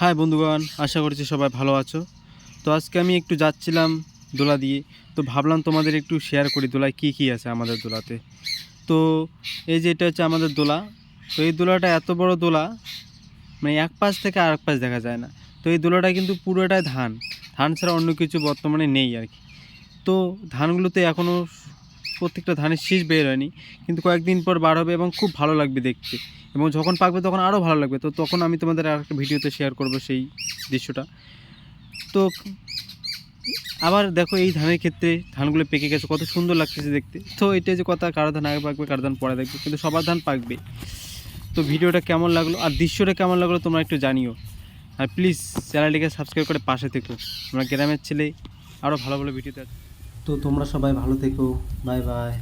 High বন্ধুগণ, আশা করছি সবাই ভালো আছো। তো আজকে আমি একটু যাচ্ছিলাম দোলা দিয়ে। তো ভাবলাম তোমাদের একটু শেয়ার করি দোলায় কী কী আছে আমাদের দোলাতে। তো এই যে এটা হচ্ছে আমাদের দোলা। তো এই দোলাটা এত বড় দোলা মানে এক পাশ থেকে আর এক পাশ দেখা যায় না। তো এই দোলাটা কিন্তু পুরোটাই ধান। ধান ছাড়া অন্য কিছু বর্তমানে নেই আর কি। তো ধানগুলোতে এখনও প্রত্যেকটা ধানের শীষ বের হয়নি। কিন্তু কয়েকদিন পর বার হবে এবং খুব ভালো লাগবে দেখতে। এবং যখন পাকবে তখন আরও ভালো লাগবে। তো তখন আমি তোমাদের আর একটা ভিডিওতে শেয়ার করব সেই দৃশ্যটা। তো আবার দেখো এই ধানের ক্ষেত্রে ধানগুলো পেকে গেছে। কত সুন্দর লাগতেছে দেখতে। তো এটা যে কথা, কারও ধান আগে পাকবে, কারও ধান পরে দেখবে। কিন্তু সবার ধান পাকবে। তো ভিডিওটা কেমন লাগল আর দৃশ্যটা কেমন লাগল তোমরা একটু জানিও। আর প্লিজ চ্যানেলটিকে সাবস্ক্রাইব করে পাশে থেকো। আমরা গ্রামের ছেলে আরও ভালো ভালো ভিডিওতে তো তোমরা সবাই ভালো থেকো। Bye bye.